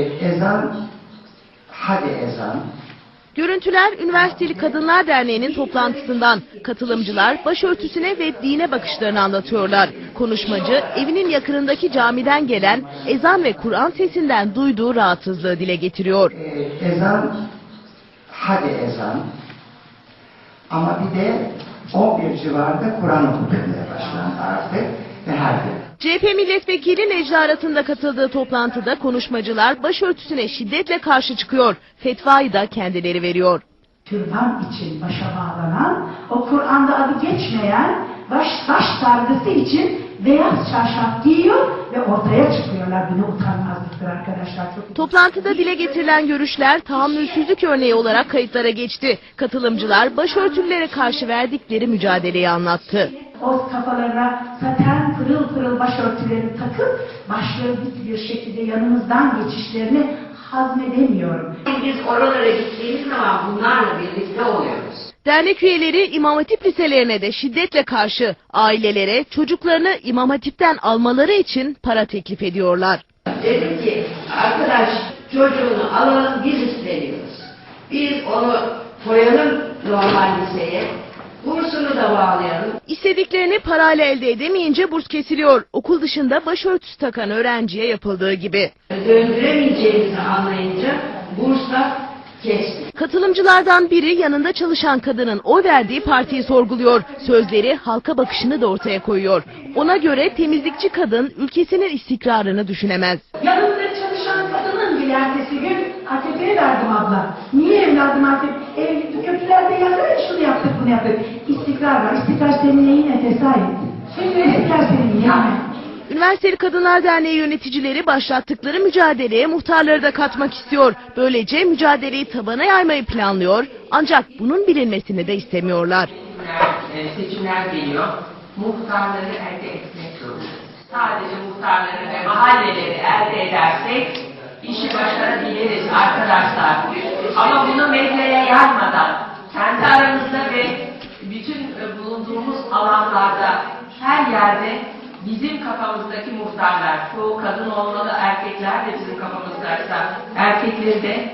Ezan, hadi ezan. Görüntüler Üniversiteli Kadınlar Derneği'nin toplantısından. Katılımcılar başörtüsüne ve dine bakışlarını anlatıyorlar. Konuşmacı evinin yakınındaki camiden gelen ezan ve Kur'an sesinden duyduğu rahatsızlığı dile getiriyor. Ee, ezan, hadi ezan. Ama bir de 11 civarında Kur'an okutulmaya başlandı artık ve her gün. CHP milletvekili Necla Arat'ın katıldığı toplantıda konuşmacılar başörtüsüne şiddetle karşı çıkıyor. Fetvayı da kendileri veriyor. türban için başa bağlanan, o Kur'an'da adı geçmeyen baş, baş sargısı için beyaz çarşaf giyiyor ve ortaya çıkıyorlar. Bu ne utanmazlıktır arkadaşlar. Çok Toplantıda dile getirilen görüşler tahammülsüzlük örneği olarak kayıtlara geçti. Katılımcılar başörtülere karşı verdikleri mücadeleyi anlattı. O kafalarına saten pırıl pırıl başörtülerini takıp başları dik bir şekilde yanımızdan geçişlerini hazmedemiyorum. Biz oralara gittiğimiz zaman bunlarla birlikte oluyoruz. Dernek üyeleri İmam Hatip liselerine de şiddetle karşı ailelere çocuklarını İmam Hatip'ten almaları için para teklif ediyorlar. Dedim ki arkadaş çocuğunu alalım biz isteniyoruz. Biz onu koyalım normal liseye. Bursunu da bağlayalım. İstediklerini parayla elde edemeyince burs kesiliyor. Okul dışında başörtüsü takan öğrenciye yapıldığı gibi. Döndüremeyeceğimizi anlayınca bursla kestik. Katılımcılardan biri yanında çalışan kadının oy verdiği partiyi sorguluyor. Sözleri halka bakışını da ortaya koyuyor. Ona göre temizlikçi kadın ülkesinin istikrarını düşünemez. Bile ertesi gün AKP'ye verdim abla. Niye evladım AKP? Ev, köprülerde yazar ya şunu yaptık bunu yaptık. İstikrar var. İstikrar senin neyine tesadüf? Şimdi istikrar senin neyine? Üniversiteli Kadınlar Derneği yöneticileri başlattıkları mücadeleye muhtarları da katmak istiyor. Böylece mücadeleyi tabana yaymayı planlıyor. Ancak bunun bilinmesini de istemiyorlar. seçimler, e, seçimler geliyor. Muhtarları elde etmek zorundayız. Sadece muhtarları ve mahalleleri elde edersek işi arkadaşlar. Ama bunu medyaya yaymadan kendi aramızda ve bütün e, bulunduğumuz alanlarda her yerde bizim kafamızdaki muhtarlar, çoğu kadın olmalı, erkekler de bizim kafamızdaysa erkekleri de